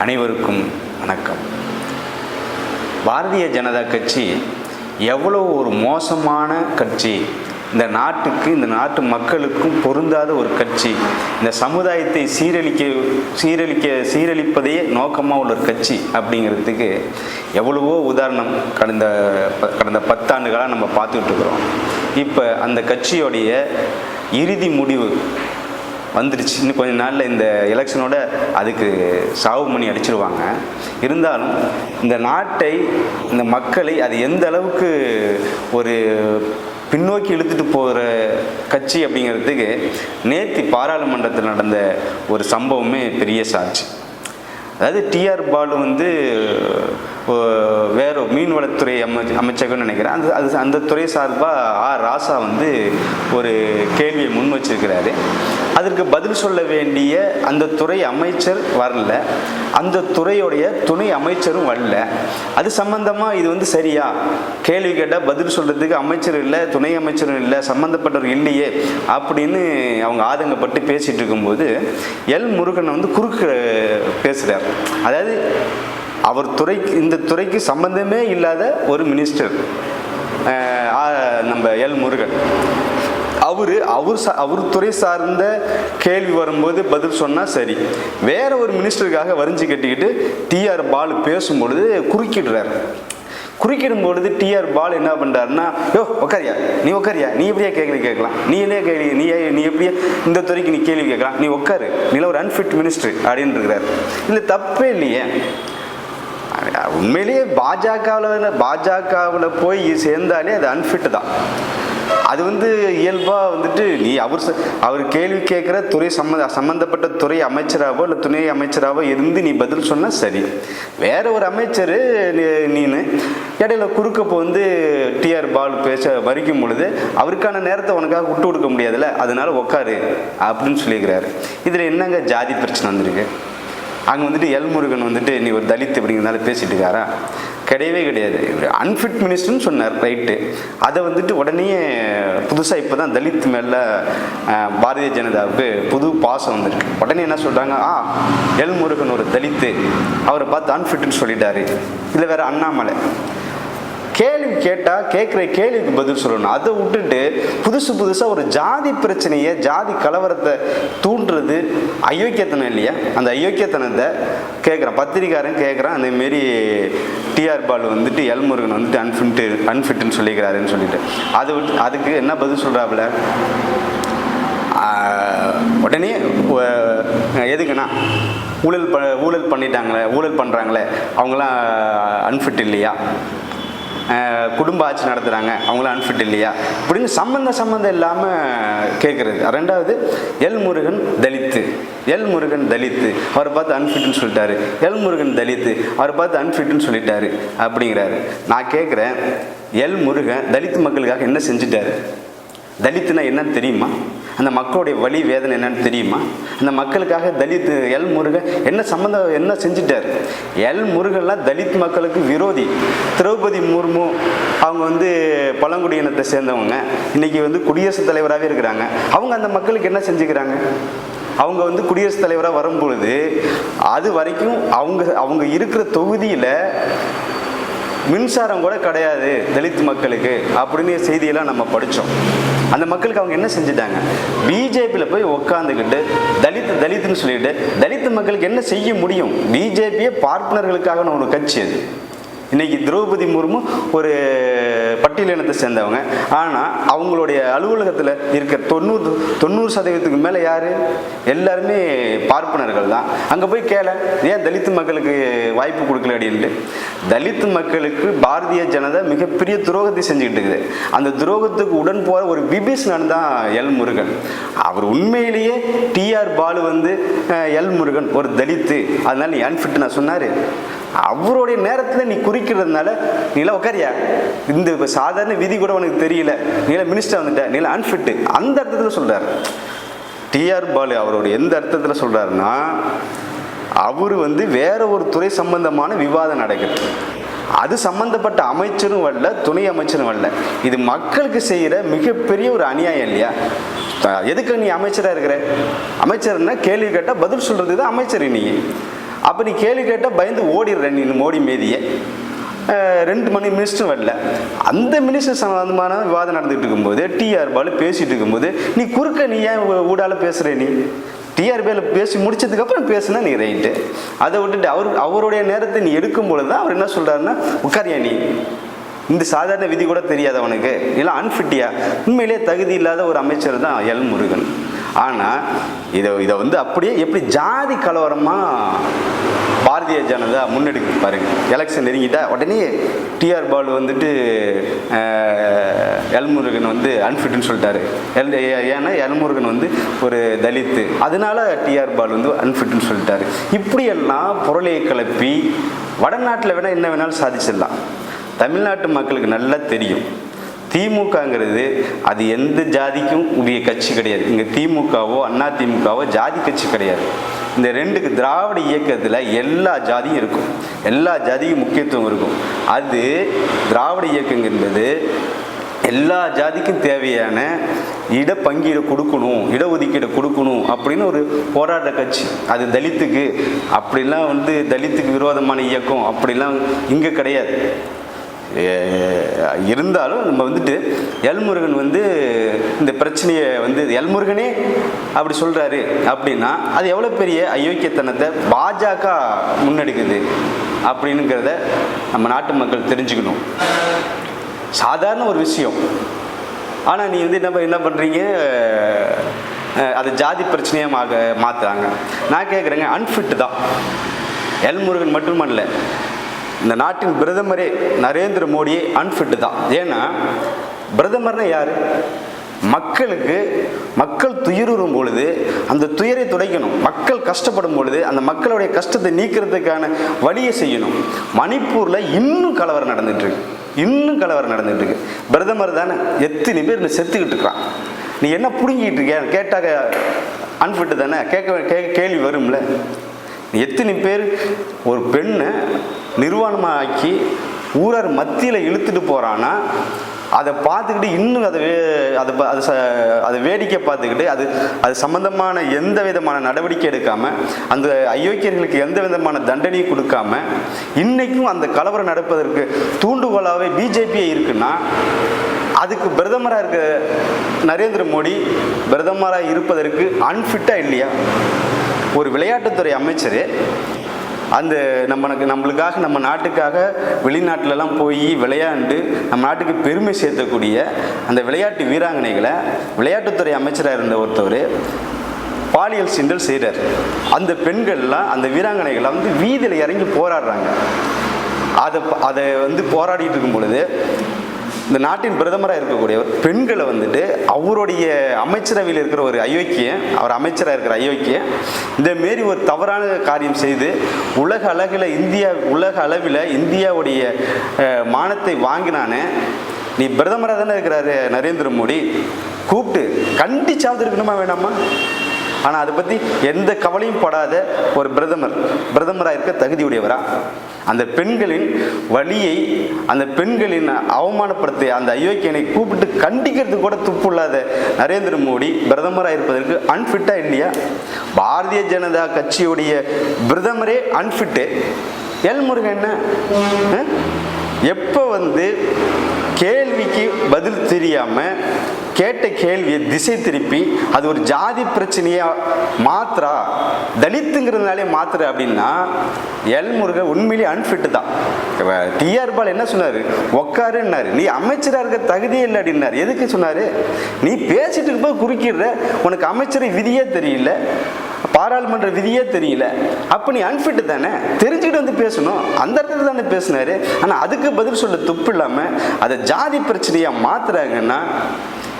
அனைவருக்கும் வணக்கம். பாரதிய ஜனதா கட்சி எவ்வளோ ஒரு மோசமான கட்சி. இந்த நாட்டுக்கு இந்த நாட்டு மக்களுக்கும் பொருந்தாத ஒரு கட்சி. இந்த சமுதாயத்தை சீரழிக்க சீரழிக்க சீரழிப்பதையே நோக்கமாக உள்ள ஒரு கட்சி அப்படிங்கிறதுக்கு எவ்வளவோ உதாரணம் கடந்த ப- கடந்த பத்தாண்டுகளாக நம்ம பார்த்துக்கிட்டு இருக்கிறோம். இப்போ அந்த கட்சியோடைய இறுதி முடிவு வந்துடுச்சு இன்னும் கொஞ்ச நாளில் இந்த எலெக்ஷனோட அதுக்கு சாவு மணி அடிச்சிருவாங்க. இருந்தாலும் இந்த நாட்டை இந்த மக்களை அது எந்த அளவுக்கு ஒரு பின்னோக்கி இழுத்துட்டு போகிற கட்சி அப்படிங்கிறதுக்கு நேற்று பாராளுமன்றத்தில் நடந்த ஒரு சம்பவமே பெரிய சாட்சி. அதாவது டிஆர் பாலு வந்து வேற ஒரு மீன்வளத்துறை அமை அமைச்சகம்னு நினைக்கிறேன். அந்த அது அந்த துறை சார்பாக ஆர் ராசா வந்து ஒரு கேள்வியை முன் வச்சிருக்கிறாரு. அதற்கு பதில் சொல்ல வேண்டிய அந்த துறை அமைச்சர் வரல. அந்த துறையுடைய துணை அமைச்சரும் வரல. அது சம்பந்தமாக இது வந்து சரியா? கேள்வி கேட்டால் பதில் சொல்கிறதுக்கு அமைச்சர் இல்லை துணை அமைச்சரும் இல்லை சம்மந்தப்பட்டவர் இல்லையே அப்படின்னு அவங்க ஆதங்கப்பட்டு பேசிகிட்டு இருக்கும்போது எல் முருகன் வந்து குறுக்கு பேசுகிறார் அதாவது அவர் துறைக்கு இந்த துறைக்கு சம்பந்தமே இல்லாத ஒரு மினிஸ்டர் நம்ம எல் முருகன். அவர் அவர் சா அவர் துறை சார்ந்த கேள்வி வரும்போது பதில் சொன்னால் சரி. வேற ஒரு மினிஸ்டருக்காக வரிஞ்சு கட்டிக்கிட்டு டிஆர் பாலு பேசும்பொழுது குறுக்கிடுறார். குறுக்கிடும் பொழுது டிஆர் பால் என்ன பண்ணுறாருன்னா யோ உக்காரியா? நீ உக்காரியா? நீ எப்படியா கேள்வி கேட்கலாம்? நீ என்ன கேள்வி நீ நீ எப்படியா இந்த துறைக்கு நீ கேள்வி கேட்கலாம்? நீ உட்காரு நீல ஒரு அன்ஃபிட் மினிஸ்டர் அப்படின்னு இருக்கிறார் இல்லை தப்பே இல்லையே. உண்மையிலேயே பாஜகவில் பாஜகவில் போய் சேர்ந்தாலே அது அன்ஃபிட் தான். அது வந்து இயல்பாக வந்துட்டு நீ அவர் ச- அவர் கேள்வி கேட்குற துறை சம்மந்த சம்மந்தப்பட்ட துறை அமைச்சராகவோ இல்லை துணை அமைச்சராகவோ இருந்து நீ பதில் சொன்னால் சரி. வேற ஒரு அமைச்சர் நீனு இடையில குறுக்கப்போ வந்து டிஆர் பால் பேச வரிக்கும் பொழுது அவருக்கான நேரத்தை உனக்காக விட்டு கொடுக்க முடியாதுல்ல அதனால உட்காரு அப்படின்னு சொல்லியிருக்கிறாரு இதில் என்னங்க ஜாதி பிரச்சனை வந்திருக்கு? அங்கே வந்துட்டு எல்முருகன் வந்துட்டு நீ ஒரு தலித் அப்படிங்கிறதுனால பேசிட்டு இருக்காரா? கிடையவே கிடையாது. அன்ஃபிட் மினிஸ்டர்னு சொன்னார் ரைட்டு அதை வந்துட்டு உடனே புதுசாக இப்போ தான் தலித் மேலே பாரதிய ஜனதாவுக்கு புது பாசம் வந்திருக்கு. உடனே என்ன சொல்கிறாங்க ஆ எல் முருகன் ஒரு தலித்து. அவரை பார்த்து அன்ஃபிட்னு சொல்லிட்டாரு. இல்லை வேறு அண்ணாமலை. கேள்வி கேட்டால் கேட்குற கேள்விக்கு பதில் சொல்லணும். அதை விட்டுட்டு புதுசு புதுசாக ஒரு ஜாதி பிரச்சனையை ஜாதி கலவரத்தை தூண்டுறது அயோக்கியத்தனம் இல்லையா? அந்த அயோக்கியத்தனத்தை கேட்குறான். பத்திரிக்காரன் கேட்குறான் அதேமாரி டிஆர் பால் வந்துட்டு எல்முருகன் வந்துட்டு அன்ஃபிட்டு அன்ஃபிட்டுன்னு சொல்லிக்கிறாருன்னு சொல்லிட்டு. அதை விட்டு அதுக்கு என்ன பதில் சொல்கிறாப்புல உடனே எதுக்குன்னா ஊழல் ப ஊழல் பண்ணிட்டாங்களே ஊழல் பண்ணுறாங்களே அவங்களாம் அன்ஃபிட் இல்லையா? குடும்ப ஆட்சி நடத்துகிறாங்க அவங்களாம் அன்ஃபிட் இல்லையா? அப்படின்னு சம்மந்த சம்மந்தம் இல்லாமல் கேட்குறது ரெண்டாவது எல் முருகன் தலித்து. எல் முருகன் தலித்து. அவரை பார்த்து அன்ஃபிட்னு சொல்லிட்டாரு. எல் முருகன் தலித்து. அவரை பார்த்து அன்ஃபிட்னு சொல்லிட்டாரு. அப்படிங்கிறாரு. நான் கேட்குறேன் எல் முருகன் தலித் மக்களுக்காக என்ன செஞ்சிட்டாரு? தலித்துனா என்னன்னு தெரியுமா? அந்த மக்களுடைய வழி வேதனை என்னன்னு தெரியுமா? அந்த மக்களுக்காக தலித் எல் முருகன் என்ன சம்மந்தம் என்ன செஞ்சிட்டார்? எல் முருகன்லாம் தலித் மக்களுக்கு விரோதி. திரௌபதி முர்மு அவங்க வந்து பழங்குடியினத்தை சேர்ந்தவங்க. இன்னைக்கு வந்து குடியரசுத் தலைவராகவே இருக்கிறாங்க. அவங்க அந்த மக்களுக்கு என்ன செஞ்சுக்கிறாங்க? அவங்க வந்து குடியரசுத் தலைவராக வரும்பொழுது அது வரைக்கும் அவங்க அவங்க இருக்கிற தொகுதியில் மின்சாரம் கூட கிடையாது தலித் மக்களுக்கு அப்படின்னு செய்தியெல்லாம் நம்ம படித்தோம் அந்த மக்களுக்கு அவங்க என்ன செஞ்சுட்டாங்க? பிஜேபியில் போய் உட்காந்துக்கிட்டு தலித் தலித்துன்னு சொல்லிட்டு தலித் மக்களுக்கு என்ன செய்ய முடியும்? பிஜேபியே பார்ப்பனர்களுக்கான ஒரு கட்சி அது. இன்னைக்கு திரௌபதி முர்மு ஒரு பட்டியலினத்தை சேர்ந்தவங்க. ஆனால் அவங்களுடைய அலுவலகத்தில் இருக்க தொண்ணூறு தொண்ணூறு சதவீதத்துக்கு மேலே யார்? எல்லாருமே பார்ப்பனர்கள் தான். அங்கே போய் கேள ஏன் தலித் மக்களுக்கு வாய்ப்பு கொடுக்கல அப்படின்ட்டு? தலித் மக்களுக்கு பாரதிய ஜனதா மிகப்பெரிய துரோகத்தை செஞ்சுக்கிட்டு இருக்குது. அந்த துரோகத்துக்கு உடன் போகிற ஒரு விபீஷணன் தான் எல் முருகன். அவர் உண்மையிலேயே டிஆர் பாலு வந்து எல் முருகன் ஒரு தலித்து. அதனால நீ அன்ஃபிட் நான் சொன்னார். அவருடைய நேரத்தில் நீ குறிக்கிறதுனால நீல உட்காரியா இந்த சாதாரண விதி கூட உனக்கு தெரியல. நீல மினிஸ்டர் வந்துட்ட. நீல அன்ஃபிட்டு அந்த அர்த்தத்தில் சொல்கிறார் டிஆர் பாலு அவருடைய எந்த அர்த்தத்தில் சொல்கிறாருன்னா அவர் வந்து வேற ஒரு துறை சம்பந்தமான விவாதம் நடக்குது. அது சம்பந்தப்பட்ட அமைச்சரும் வரல துணை அமைச்சரும் வரல. இது மக்களுக்கு செய்கிற மிகப்பெரிய ஒரு அநியாயம் இல்லையா? எதுக்கு நீ அமைச்சராக இருக்கிற? அமைச்சர்னா கேள்வி கேட்டால் பதில் சொல்கிறது தான் அமைச்சர் நீ. அப்போ நீ கேள்வி கேட்டால் பயந்து ஓடிடுற நீ மோடி மீதியே. ரெண்டு மணி மினிஸ்டர் வரல. அந்த மினிஸ்டர் சம்பந்தமான விவாதம் நடந்துகிட்டு இருக்கும்போது டிஆர் பாலு பேசிட்டு இருக்கும்போது நீ குறுக்க நீ ஏன் ஊடால பேசுற நீ? டிஆர்பியில் பேசி முடிச்சதுக்கப்புறம் பேசுனா நீ ரைட்டு அதை விட்டுட்டு அவர் அவருடைய நேரத்தை நீ எடுக்கும் பொழுது தான் அவர் என்ன சொல்கிறாருன்னா உட்காரியா நீ? இந்த சாதாரண விதி கூட தெரியாது அவனுக்கு. இல்லை அன்ஃபிட்டியா உண்மையிலேயே தகுதி இல்லாத ஒரு அமைச்சர் தான் எல் முருகன். ஆனால் இதை இதை வந்து அப்படியே எப்படி ஜாதி கலவரமாக பாரதிய ஜனதா முன்னெடுக்கு பாருங்க. எலெக்ஷன் நெருங்கிட்டா உடனே டிஆர் பாலு வந்துட்டு எல்முருகன் வந்து அன்ஃபிட்னு சொல்லிட்டாரு. எல் ஏ- ஏன்னா எல்முருகன் வந்து ஒரு தலித்து. அதனால டிஆர் பாலு வந்து அன்ஃபிட்னு சொல்லிட்டாரு. இப்படியெல்லாம் பொருளையை கிளப்பி வடநாட்டில் வேணால் என்ன வேணாலும் சாதிச்சிடலாம். தமிழ்நாட்டு மக்களுக்கு நல்லா தெரியும். திமுகங்கிறது அது எந்த ஜாதிக்கும் உரிய கட்சி கிடையாது. இங்கே திமுகவோ அண்ணா திமுகவோ ஜாதி கட்சி கிடையாது. இந்த ரெண்டுக்கு திராவிட இயக்கத்தில் எல்லா ஜாதியும் இருக்கும். எல்லா ஜாதிக்கும் முக்கியத்துவம் இருக்கும். அது திராவிட இயக்கங்கிறது எல்லா ஜாதிக்கும் தேவையான இட பங்கீடு கொடுக்கணும் இடஒதுக்கீடு கொடுக்கணும் அப்படின்னு ஒரு போராட்ட கட்சி. அது தலித்துக்கு அப்படிலாம் வந்து தலித்துக்கு விரோதமான இயக்கம் அப்படிலாம் இங்கே கிடையாது. இருந்தாலும் நம்ம வந்துட்டு எல்முருகன் வந்து இந்த பிரச்சனையை வந்து எல்முருகனே அப்படி சொல்கிறாரு அப்படின்னா அது எவ்வளோ பெரிய அயோக்கியத்தனத்தை பாஜக முன்னெடுக்குது அப்படின்னுங்கிறத நம்ம நாட்டு மக்கள் தெரிஞ்சுக்கணும். சாதாரண ஒரு விஷயம். ஆனால் நீ வந்து என்ன என்ன பண்ணுறீங்க அது ஜாதி பிரச்சனையாக மா மாற்றுறாங்க நான் கேட்குறேங்க அன்ஃபிட்டு தான். எல்முருகன் மட்டுமல்ல இந்த நாட்டின் பிரதமரே நரேந்திர மோடியே அன்ஃபிட்டு தான். ஏன்னா பிரதமர்னா யார்? மக்களுக்கு மக்கள் துயருறும் பொழுது அந்த துயரை துடைக்கணும். மக்கள் கஷ்டப்படும் பொழுது அந்த மக்களுடைய கஷ்டத்தை நீக்கிறதுக்கான வழியை செய்யணும். மணிப்பூரில் இன்னும் கலவரம் நடந்துட்டு இன்னும் கலவரம் நடந்துட்டு இருக்கு. பிரதமர் தானே. எத்தனை பேர் செத்துக்கிட்டு இருக்கிறான் நீ என்ன பிடுங்கிட்டு இருக்கிய? கேட்டாக்க அன்ஃபிட்டு தானே? கேட்க கேட்க கேள்வி வரும்ல. எத்தனை பேர்? ஒரு பெண்ணை நிர்வாணமாக்கி ஊரர் ஊரார் மத்தியில் இழுத்துட்டு போகிறான்னா அதை பார்த்துக்கிட்டு இன்னும் அதை வே அதை அது ச அதை வேடிக்கை பார்த்துக்கிட்டு அது அது சம்பந்தமான எந்த விதமான நடவடிக்கை எடுக்காமல் அந்த அயோக்கியர்களுக்கு எந்த விதமான தண்டனையும் கொடுக்காம இன்றைக்கும் அந்த கலவரம் நடப்பதற்கு தூண்டுகோலாகவே பிஜேபியே இருக்குன்னா அதுக்கு பிரதமராக இருக்க நரேந்திர மோடி பிரதமராக இருப்பதற்கு அன்ஃபிட்டாக இல்லையா? ஒரு விளையாட்டுத்துறை அமைச்சர் அந்த நம்மளுக்கு நம்மளுக்காக நம்ம நாட்டுக்காக வெளிநாட்டிலலாம் போய் விளையாண்டு நம்ம நாட்டுக்கு பெருமை சேர்த்தக்கூடிய அந்த விளையாட்டு வீராங்கனைகளை விளையாட்டுத்துறை அமைச்சராக இருந்த ஒருத்தவர் பாலியல் சீண்டல் செய்கிறார் அந்த பெண்கள்லாம் அந்த வீராங்கனைகள்லாம் வந்து வீதியில் இறங்கி போராடுறாங்க. அதை அதை வந்து போராடிட்டு இருக்கும் பொழுது இந்த நாட்டின் பிரதமராக இருக்கக்கூடியவர் பெண்களை வந்துட்டு அவருடைய அமைச்சரவையில் இருக்கிற ஒரு அயோக்கியம் அவர் அமைச்சராக இருக்கிற அயோக்கியம் இந்த மாரி ஒரு தவறான காரியம் செய்து உலக அளவில் இந்தியா உலக அளவில் இந்தியாவுடைய மானத்தை வாங்கினானே நீ பிரதமராக தானே இருக்கிறாரு நரேந்திர மோடி. கூப்பிட்டு கண்டிச்சாவது இருக்கணுமா வேணாமா? ஆனால் அதை பற்றி எந்த கவலையும் படாத ஒரு பிரதமர். பிரதமராக இருக்க தகுதியுடையவரா? அந்த பெண்களின் வழியை அந்த பெண்களின் அவமானப்படுத்த அந்த அயோக்கியனை கூப்பிட்டு கண்டிக்கிறதுக்கு கூட துப்புள்ளாத நரேந்திர மோடி பிரதமராக இருப்பதற்கு அன்ஃபிட்டா இல்லையா? பாரதிய ஜனதா கட்சியுடைய பிரதமரே அன்ஃபிட்டு எல் முருகன் என்ன? எப்போ வந்து கேள்விக்கு பதில் தெரியாமல் கேட்ட கேள்வியை திசை திருப்பி அது ஒரு ஜாதி பிரச்சனையா மாத்திரா தலித்துங்கிறதுனாலே மாத்திரை அப்படின்னா எல் முருகன் உண்மையிலேயே அன்ஃபிட்டு தான். டிஆர் பால் என்ன சொன்னார்? உக்காருன்னாரு. நீ அமைச்சராக இருக்க தகுதியே இல்லை அப்படின்னாரு. எதுக்கு சொன்னார்? நீ பேசிட்டு இருக்கும்போது குறுக்கிடுற. உனக்கு அமைச்சரை விதியே தெரியல. பாராளுமன்ற விதியே தெரியல. அப்போ நீ அன்ஃபிட்டு தானே? தெரிஞ்சுக்கிட்டு வந்து பேசணும். அந்த இடத்துல தானே பேசினாரு. ஆனால் அதுக்கு பதில் சொல்ல துப்பு இல்லாமல் அதை ஜாதி பிரச்சனையாக மாத்துறாங்கன்னா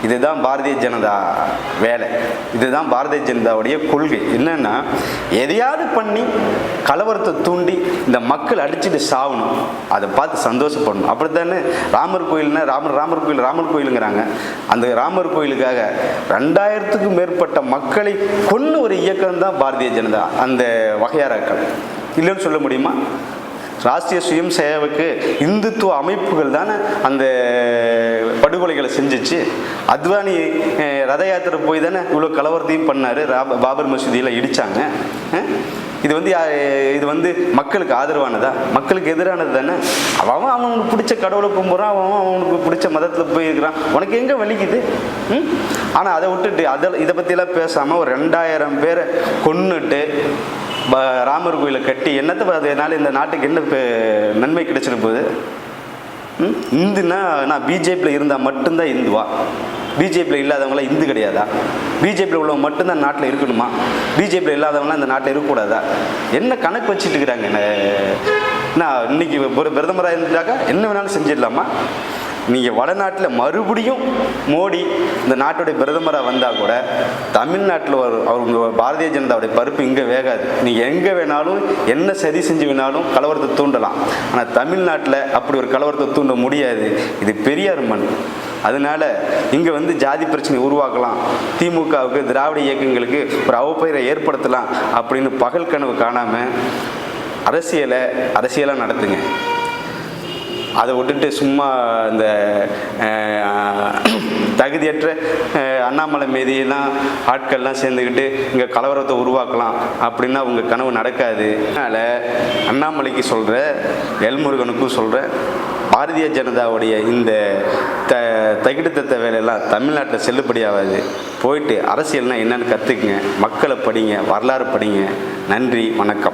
இதுதான் பாரதிய ஜனதா வேலை. இதுதான் பாரதிய ஜனதாவுடைய கொள்கை. என்னன்னா எதையாவது பண்ணி கலவரத்தை தூண்டி இந்த மக்கள் அடிச்சுட்டு சாவணும். அதை பார்த்து சந்தோஷப்படணும். அப்படித்தானே? ராமர் கோயில்னா ராமர் ராமர் கோயில் ராமர் கோயிலுங்கிறாங்க. அந்த ராமர் கோயிலுக்காக ரெண்டாயிரத்துக்கும் மேற்பட்ட மக்களை கொண்டு ஒரு இயக்கம் தான் பாரதிய ஜனதா. அந்த வகையாராக்கள் இல்லைன்னு சொல்ல முடியுமா? ராஷ்டிரிய சுயம் சேவைக்கு இந்துத்துவ அமைப்புகள் தானே அந்த படுகொலைகளை செஞ்சுச்சு. அத்வானி ரத யாத்திரை போய் தானே இவ்வளோ கலவரத்தையும் பண்ணார். பாபர் மசூதியில் இடித்தாங்க இது வந்து இது வந்து மக்களுக்கு ஆதரவானதா? மக்களுக்கு எதிரானது தானே? அவன் அவன் அவனுக்கு பிடிச்ச கடவுளை கும்புறான் அவன் அவன் அவனுக்கு பிடிச்ச மதத்தில் போயிருக்கிறான் உனக்கு எங்கே வலிக்குது? ம்? ஆனால் அதை விட்டுட்டு அதில் இதை பற்றிலாம் பேசாமல் ஒரு ரெண்டாயிரம் பேரை கொன்னுட்டு ராமர் கோயிலை கட்டி என்னத்தை அதனால இந்த நாட்டுக்கு என்ன நன்மை கிடைச்சிட போகுது? இந்துன்னா நான் பிஜேபியில் இருந்தால் மட்டும்தான் இந்துவா பிஜேபியில் இல்லாதவங்களாம் இந்து கிடையாதா? பிஜேபியில் உள்ளவங்க மட்டும்தான் நாட்டில் இருக்கணுமா? பிஜேபியில் இல்லாதவங்களாம் இந்த நாட்டில் இருக்கக்கூடாதா? என்ன கணக்கு வச்சுட்டு இருக்கிறாங்க என்ன- நான் இன்னைக்கு ஒரு பிரதமராக இருந்துட்டாக்கா என்ன வேணாலும் செஞ்சிடலாமா? நீங்கள் வடநாட்டில் மறுபடியும் மோடி இந்த நாட்டுடைய பிரதமராக வந்தால் கூட தமிழ்நாட்டில் ஒரு அவங்க பாரதிய ஜனதாவுடைய பருப்பு இங்கே வேகாது. நீங்கள் எங்கே வேணாலும் என்ன சதி செஞ்சு வேணாலும் கலவரத்தை தூண்டலாம். ஆனால் தமிழ்நாட்டில் அப்படி ஒரு கலவரத்தை தூண்ட முடியாது. இது பெரியார் மண். அதனால இங்கே வந்து ஜாதி பிரச்சனை உருவாக்கலாம். திமுகவுக்கு திராவிட இயக்கங்களுக்கு ஒரு அவப்பெயரை ஏற்படுத்தலாம் அப்படின்னு பகல் கனவு காணாமல் அரசியலை அரசியலாக நடத்துங்க. அதை விட்டுட்டு சும்மா இந்த தகுதியற்ற அண்ணாமலை மீதியெல்லாம் ஆட்கள்லாம் சேர்ந்துக்கிட்டு இங்கே கலவரத்தை உருவாக்கலாம் அப்படின்னா உங்கள் கனவு நடக்காது. அதனால் அண்ணாமலைக்கு சொல்கிற எல்முருகனுக்கும் சொல்கிற பாரதிய ஜனதாவுடைய இந்த த தகிடுத்த வேலையெல்லாம் தமிழ்நாட்டில் செல்லுபடியாகாது. போயிட்டு அரசியல்னால் என்னன்னு கற்றுக்குங்க மக்களை படிங்க வரலாறு படிங்க. நன்றி வணக்கம்.